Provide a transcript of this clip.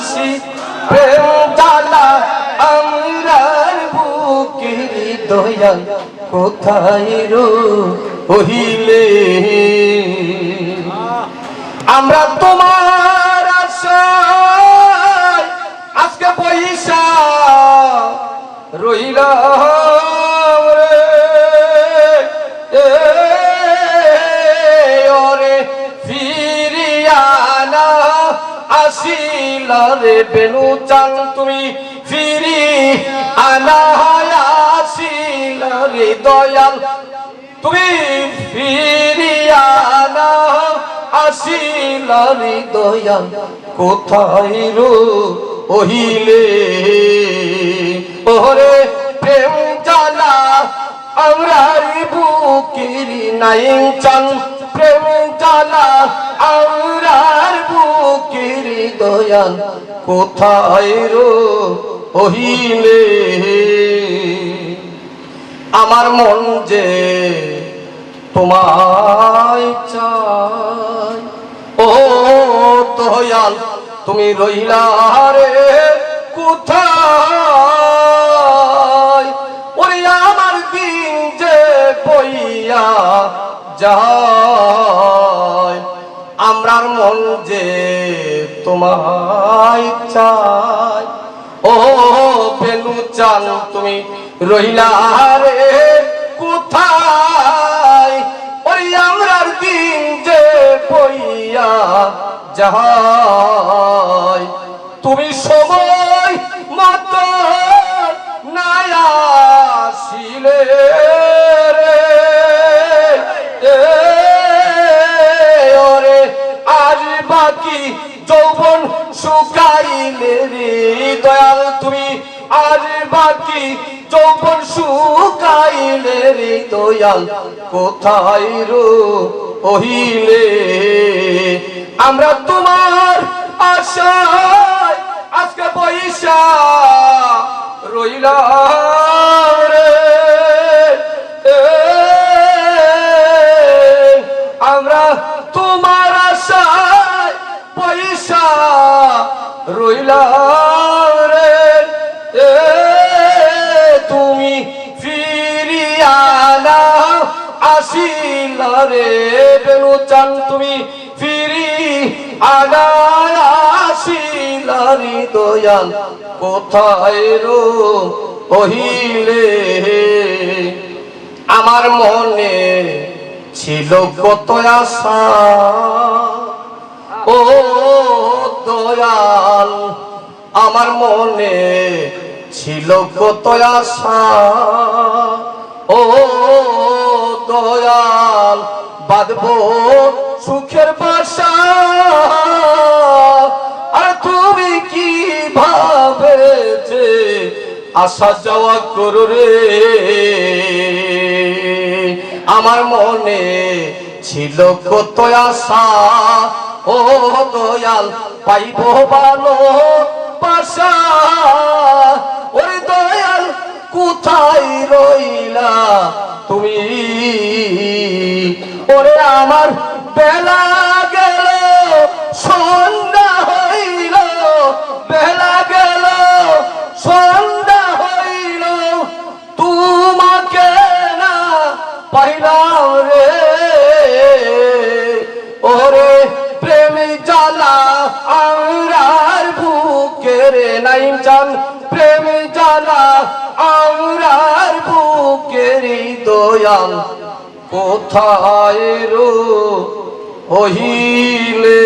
খুশি। প্রেম জ্বালা আমরার বুকে দয়া কোথায় রো হইলে আমরা তোমার আসিল রে বেনু চান তুমি ফিরি আনা আসিল রে দয়াল। তুমি ফিরিয়ানা আসিল রে দয়াল। কোথায় রো ওহিলে ওরে প্রেম জ্বালা আমরার বুকের নাইন চান। প্রেম জ্বালা আমরার দয়াল, কোথায় রো ওহিলে আমার মন যে তোমায় চাই ও দয়াল, তুমি রইলা রে কোথায়? ওরে আমার দিন যে বইয়া যায়। আমরার মন যে তোমায় চাই ও বেনু চান তুমি রইলা রে কোথায়? ওই আমরার দিন যে বইয়া যাহাই তুমি সময় মতো যৌবন শুকাইলে রে দয়াল তুমি আজ বাকি যৌবন শুকাইলে রে দয়াল, কোথায় রো ওহিলে আমরা তোমার আশায় আজকে পয়সা রইলাম। রইলাম রে এ, তুমি বেনু চান তুমি ফিরি রে দয়াল কোথায় রো ওহিলে আমার মনে ছিল কত আশা। ও দয়াল আমার মনে ছিল কত আশা। ও দয়াল, বাঁধবো সুখের বাসা। আর তুমি কি ভাবে যে আসা যাওয়া করো রে। আমার মনে ছিল কত আশা। ও দয়াল, পাইব ভালো পাশা, ওরে দয়াল, কোথায় রইলা তুমি? ওরে আমার বেলা গেল, সন্ধ্যা হইল, বেলা গেল, সন্ধ্যা হইল। তোমাকে না পাইলাম রে। নাই চান প্রেম জানা আমরার বুকের দয়াল। কোথায় রো হইলে